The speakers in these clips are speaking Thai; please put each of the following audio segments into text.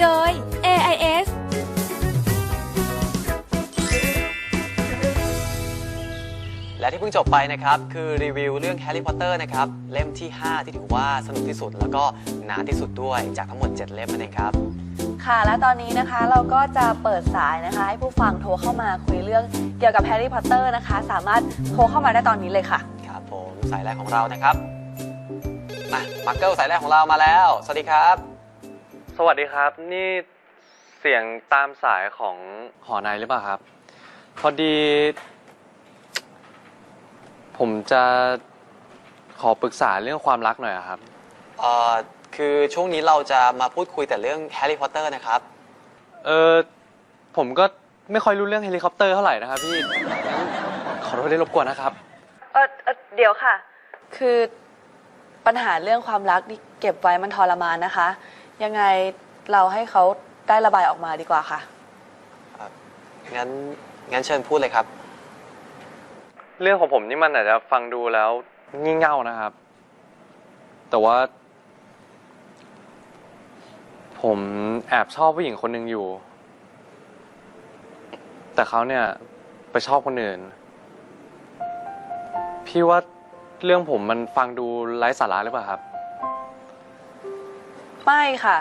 โดย AIS และที่เพิ่งจบไปนะครับ คือรีวิวเรื่องแฮร์รี่พอตเตอร์นะครับ เล่มที่ 5 ที่ถือว่าสนุกที่สุดแล้วก็นานที่สุดด้วยจากทั้งหมด 7 เล่มนั่นเองครับ ค่ะ และตอนนี้นะคะเราก็จะเปิดสายนะคะ ให้ผู้ฟังโทรเข้ามาคุยเรื่องเกี่ยวกับแฮร์รี่พอตเตอร์นะคะ สามารถโทรเข้ามาได้ตอนนี้เลยค่ะ ครับผมสายแรกของเรานะครับมามาร์เกิลสายแรกของเรามาแล้ว สวัสดีครับ สวัสดีครับ นี่เสียงตามสายของหอในหรือเปล่าครับ พอดี ผมจะขอปรึกษาเรื่องความรักหน่อยอะครับ เอ่อคือช่วงนี้เราจะมาพูดคุยแต่เรื่องแฮร์รี่พอตเตอร์นะครับ เออผมก็ไม่ค่อยรู้เรื่องเฮลิคอปเตอร์เท่าไหร่นะครับพี่งั้นขอโทษได้รบกวนนะครับ เออเออเดี๋ยวค่ะ คือปัญหาเรื่องความรักที่เก็บไว้มันทรมานนะคะ ยังไงเราให้เขาได้ระบายออกมาดีกว่าค่ะ งั้นงั้นเชิญพูดเลยครับ เรื่องของผมนี่มันอาจจะฟังดูแล้วงี่เง่านะครับ แต่ว่า ผมแอบชอบผู้หญิงคนหนึ่งอยู่ แต่เขาเนี่ยไปชอบคนอื่น พี่ว่าเรื่องผมมันฟังดูไร้สาระหรือเปล่าครับ ไม่ค่ะ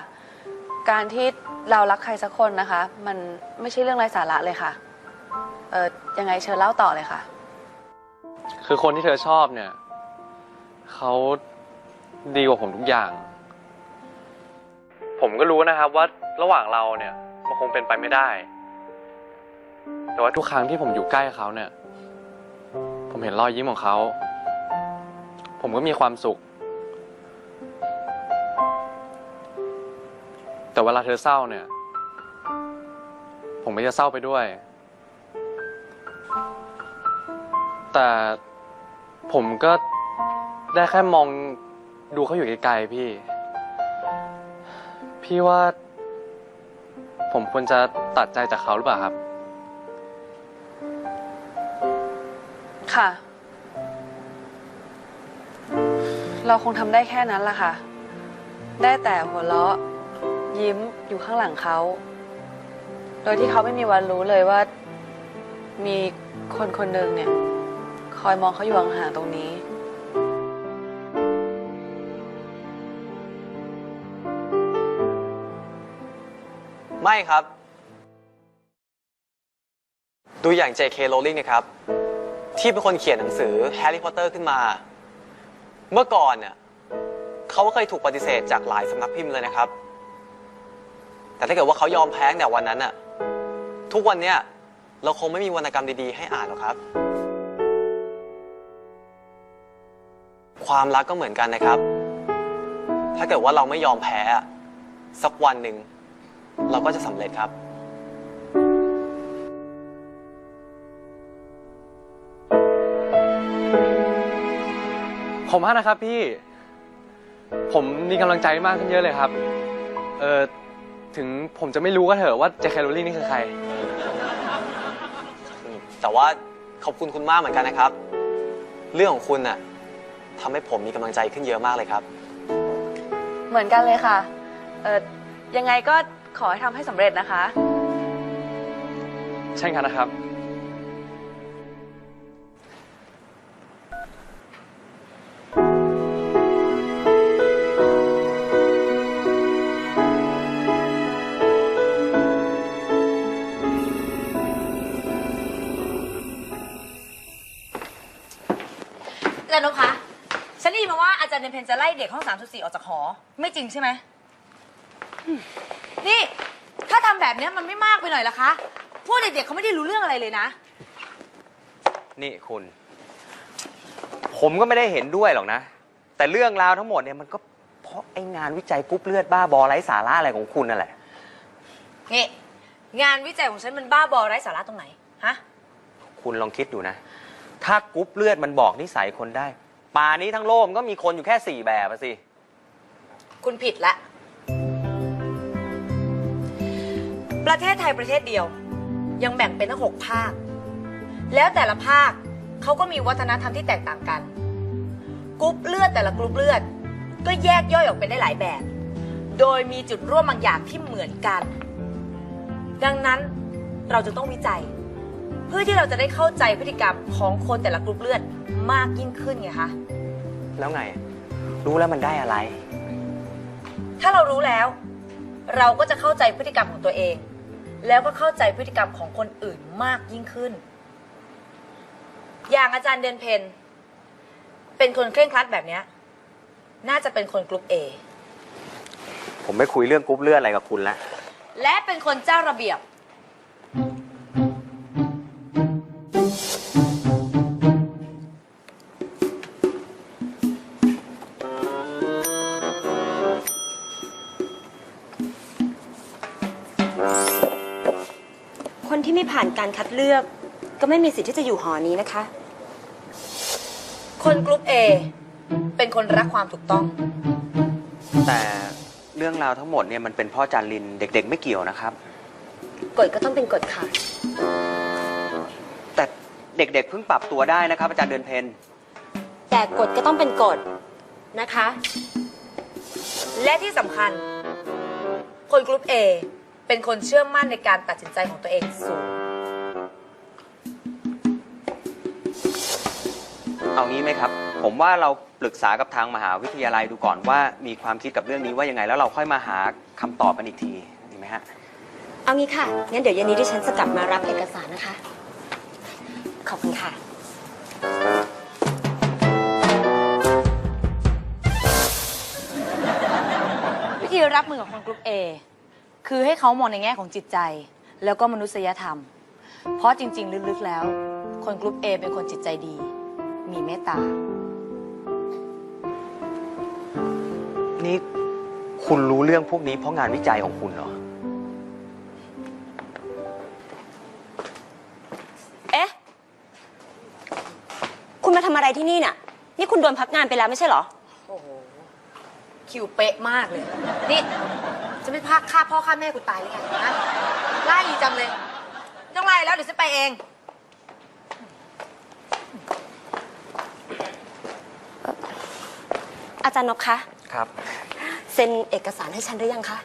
การที่เรารักใครสักคนนะคะ มันไม่ใช่เรื่องไร้สาระเลยค่ะเออยังไงเชิญเล่าต่อเลยค่ะ คือคนที่เธอชอบเนี่ย เขาดีกว่าผมทุกอย่าง ผมก็รู้นะครับว่าระหว่างเราเนี่ยมันคงเป็นไปไม่ได้ แต่ว่าทุกครั้งที่ผมอยู่ใกล้เขาเนี่ย ผมเห็นรอยยิ้มของเขา ผมก็มีความสุข แต่เวลาเธอเศร้าเนี่ย ผมก็จะเศร้าไปด้วย แต่ผมก็ได้แค่มองดูเขาอยู่ไกลๆพี่ พี่ว่า ผมควรจะตัดใจจากเขาหรือเปล่าครับ ค่ะ เราคงทำได้แค่นั้นละค่ะ ได้แต่หัวเราะ ยิ้มอยู่ข้างหลังเขา โดยที่เขาไม่มีวันรู้เลยว่า มีคนคนหนึ่งเนี่ย คอยมองเขาอยู่ห่างๆตรงนี้ ไม่ครับ ดูอย่าง J.K. Rowling นะครับ ที่เป็นคนเขียนหนังสือแฮร์รี่พอตเตอร์ขึ้นมา เมื่อก่อนเนี่ยเขาก็เคยถูกปฏิเสธจากหลายสำนักพิมพ์เลยนะครับ แต่ถ้าเกิดว่าเขายอมแพ้แต่วันนั้นอะทุกวันเนี้ยเราคงไม่มีวรรณกรรมดีๆ ให้อ่านหรอกครับ ความรักก็เหมือนกันนะครับ ถ้าเกิดว่าเราไม่ยอมแพ้สักวันหนึ่ง เราก็จะสำเร็จครับผมว่านะครับพี่ ผมมีกำลังใจมากขึ้นเยอะเลยครับ เออ ถึงผมจะไม่รู้ก็เถอะว่าเจคแคโรลลี่นี่คือใคร แต่ว่าขอบคุณคุณมากเหมือนกันนะครับ เรื่องของคุณน่ะทำให้ผมมีกำลังใจขึ้นเยอะมากเลยครับ เหมือนกันเลยค่ะ เออยังไงก็ขอให้ทำให้สำเร็จนะคะใช่กันนะครับ นพคะ ฉันได้ยินมาว่าอาจารย์เดนเพนจะไล่เด็กห้อง3ามสี่ออกจากหอ ไม่จริงใช่ไหม นี่ถ้าทำแบบเนี้ยมันไม่มากไปหน่อยละคะ พวกเด็กๆเขาไม่ได้รู้เรื่องอะไรเลยนะ นี่คุณ ผมก็ไม่ได้เห็นด้วยหรอกนะ แต่เรื่องราวทั้งหมดเนี่ยมันก็เพราะไอ้งานวิจัยกรุ๊ปเลือดบ้าบอไร้สาระอะไรของคุณนั่นแหละ นี่ งานวิจัยของฉันมันบ้าบอไร้สาระตรงไหน ฮะ คุณลองคิดดูนะ ถ้ากรุ๊ปเลือดมันบอกนิสัยคนได้ ป่านี้ทั้งโลกมันก็มีคนอยู่แค่สี่แบบอะสิ คุณผิดละ ประเทศไทยประเทศเดียว ยังแบ่งเป็นทั้งหกภาค แล้วแต่ละภาคเขาก็มีวัฒนธรรมที่แตกต่างกัน กรุ๊ปเลือดแต่ละกรุ๊ปเลือด ก็แยกย่อยออกเป็นได้หลายแบบ โดยมีจุดร่วมบางอย่างที่เหมือนกัน ดังนั้นเราจะต้องวิจัย เพื่อที่เราจะได้เข้าใจพฤติกรรมของคนแต่ละกลุ่มเลือดมากยิ่งขึ้นไงคะ แล้วไง รู้แล้วมันได้อะไร ถ้าเรารู้แล้ว เราก็จะเข้าใจพฤติกรรมของตัวเอง แล้วก็เข้าใจพฤติกรรมของคนอื่นมากยิ่งขึ้น อย่างอาจารย์เดือนเพนเป็นคนเคร่งครัดแบบเนี้ยน่าจะเป็นคนกลุ่ม A ผมไม่คุยเรื่องกรุ๊ปเลือดอะไรกับคุณแล้วและเป็นคนเจ้าระเบียบ ที่ไม่ผ่านการคัดเลือก ก็ไม่มีสิทธิ์ที่จะอยู่หอนี้นะคะ คนกลุ่ม A เป็นคนรักความถูกต้อง แต่เรื่องราวทั้งหมดเนี่ยมันเป็นเพ่อจารินเด็ก ๆ ไม่เกี่ยวนะครับ กฎก็ต้องเป็นกฎค่ะ แต่เด็ก ๆ เพิ่งปรับตัวได้นะครับ อาจารย์เดือนเพนแต่กฎก็ต้องเป็นกฎนะคะ และที่สำคัญ คนกลุ่ม A เป็นคนเชื่อมั่นในการตัดสินใจของตัวเองสูง เอางี้ไหมครับ ผมว่าเราปรึกษากับทางมหาวิทยาลัยดูก่อนว่ามีความคิดกับเรื่องนี้ว่ายังไงแล้วเราค่อยมาหาคำตอบกันอีกทีดีไหมฮะ เอางี้ค่ะ งั้นเดี๋ยวเย็นนี้ดิฉันจะกลับมารับเอกสารนะคะ ขอบคุณค่ะ วิธีรับมือกับคนกลุ่ม A คือให้เขามองในแง่ของจิตใจ แล้วก็มนุษยธรรม เพราะจริง ๆ ลึกๆแล้ว คนกลุ่ม A เป็นคนจิตใจดี มีเมตตา นี่คุณรู้เรื่องพวกนี้เพราะงานวิจัยของคุณเหรอ เอ๊ะ คุณมาทำอะไรที่นี่น่ะ นี่คุณโดนพักงานไปแล้วไม่ใช่เหรอ โอ้โห คิวเป๊ะมากเลย นี่จะไม่พาฆ่าพ่อฆ่าแม่กูตายหรือไงฮะไล่จังเลยไม่ต้องไล่แล้วเดี๋ยวฉันไปเอง อาจารย์นกคะ ครับ เซ็นเอกสารให้ฉันหรือยังคะ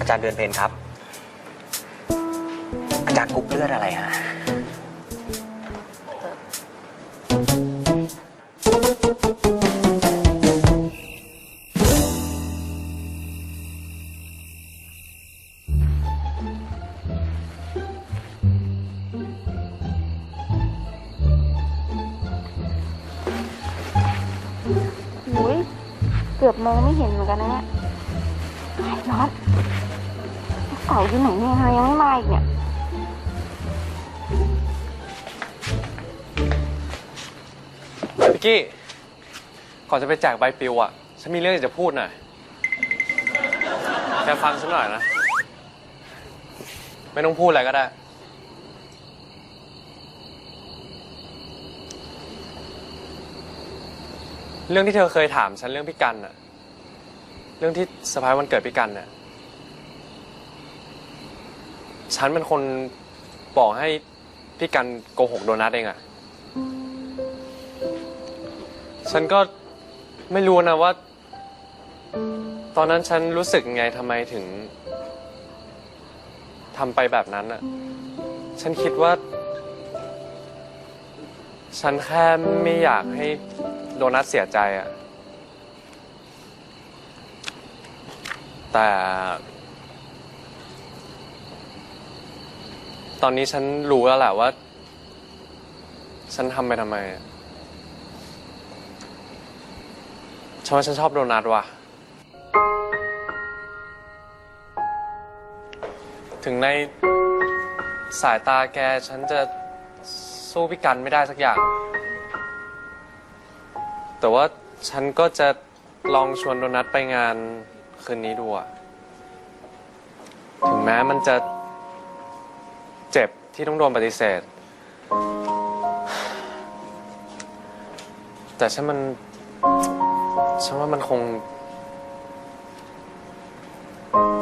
อาจารย์เดือนเพนครับ อาจารย์กรุ๊ปเลือดอะไรฮะ มองไม่เห็นเหมือนกันนะเนี่ยไอ้น็อตเก่าอยู่ไหนเนี่ยยังไม่มาอีกเนี่ยพิกกี้ก่อนจะไปแจกใบปลิวอะ ฉันมีเรื่องอยากจะพูดหน่อยแกฟังฉันหน่อยนะ ไม่ต้องพูดอะไรก็ได้ เรื่องที่เธอเคยถามฉันเรื่องพี่กันน่ะ รื่องที่สปายวันเกิดพี่กันน่ะฉันเป็นคนบอกให้พี่กันโกหกโดนัทเองอะฉันก็ไม่รู้นะว่า ตอนนั้นฉันรู้สึกไงทำไมถึงทำไปแบบนั้นอะฉันคิดว่า ฉันแค่ไม่อยากให้โดนัทเสียใจอะ แต่ ตอนนี้ฉันรู้แล้วแหละว่า ฉันทำไปทำไมฉันว่าฉันชอบโดนัทว่ะ ถึงในสายตาแกฉันจะสู้พี่กันไม่ได้สักอย่าง แต่ว่าฉันก็จะลองชวนโดนัทไปงาน คืนนี้ดูอะถึงแม้มันจะเจ็บที่ต้องโดนปฏิเสธ แต่ฉันมัน ฉันว่ามันคง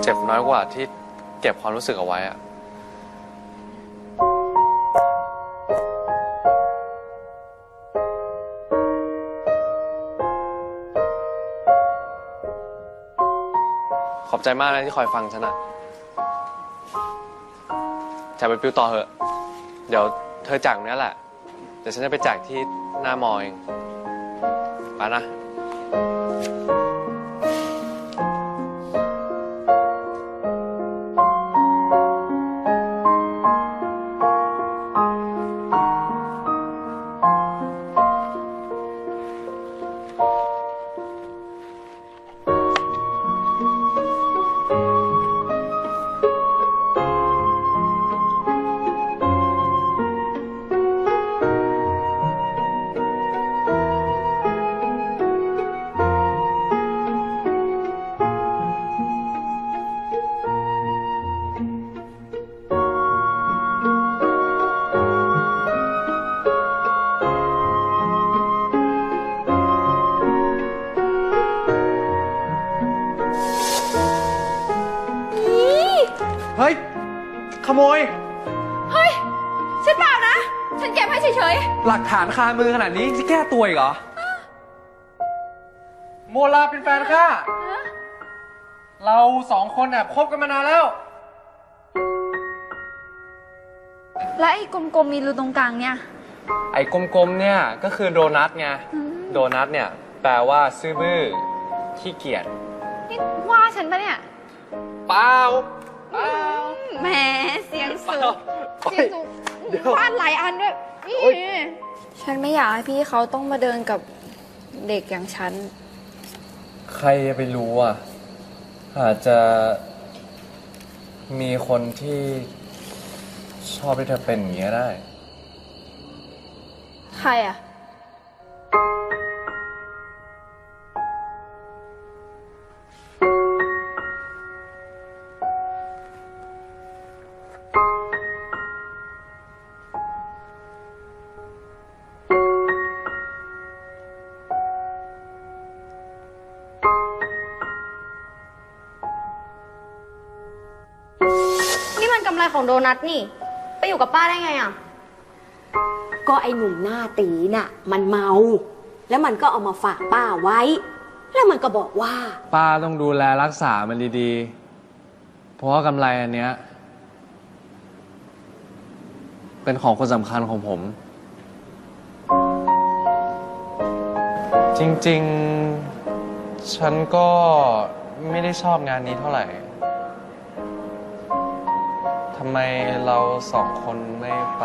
เจ็บน้อยกว่าที่เก็บความรู้สึกเอาไว้อะ อบใจมากนะที่คอยฟังฉันอะจะไปปิวต่อเหอะ เดี๋ยวเธอจากตรงนี้แหละ เดี๋ยวฉันจะไปจากที่หน้ามอเองไปนะ ฐานคามือขนาดนี้จะแก้ตัวอีกเหรอ โมลาเป็นแฟนข้า เราสองคนแอบคบกันมานานแล้วๆและไอ้กลมๆมีรูตรงกลางเนี่ย ไอ้กลมๆเนี่ยก็คือโดนัทไง โดนัทเนี่ย แปลว่าซื่อบื้อขี้เกียจ นี่ว่าฉันปะเนี่ย เปล่า เปล่า แหม เสียงสูงโอ๊ยเสียงสูงเดี๋ยว ฟาดหลายอันด้วยนี่โอ๊ย ฉันไม่อยากให้พี่เขาต้องมาเดินกับเด็กอย่างฉัน ใครจะไปรู้อะ อาจจะมีคนที่ชอบให้เธอเป็นอย่างนี้ยได้ ใครอะ นี่มันกำไรของโดนัทนี่ ไปอยู่กับป้าได้ไงอะ ก็ไอหนุ่มหน้าตีน่ะ มันเมา แล้วมันก็เอามาฝากป้าไว้ แล้วมันก็บอกว่า ป้าต้องดูแลรักษามันดีๆ เพราะว่ากำไรอันเนี้ย เป็นของคนสำคัญของผม จริงๆ ฉันก็ไม่ได้ชอบงานนี้เท่าไหร่ ทำไมเราสองคนไม่ไป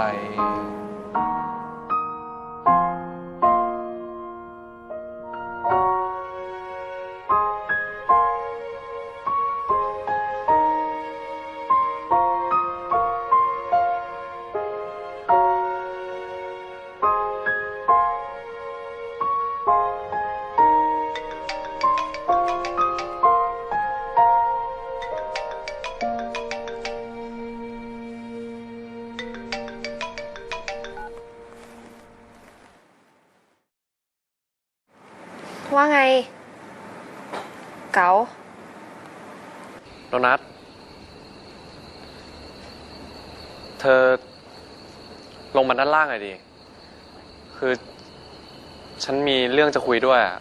ว่าไง เก๋าโดนัท เธอลงมาด้านล่างหน่อยดิ คือ ฉันมีเรื่องจะคุยด้วยอะ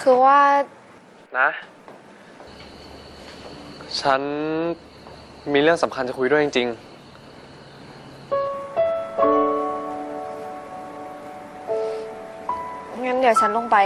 คือว่า นะ ฉันมีเรื่องสำคัญจะคุยด้วยจริงงั้ เดี๋ยวฉันลงไป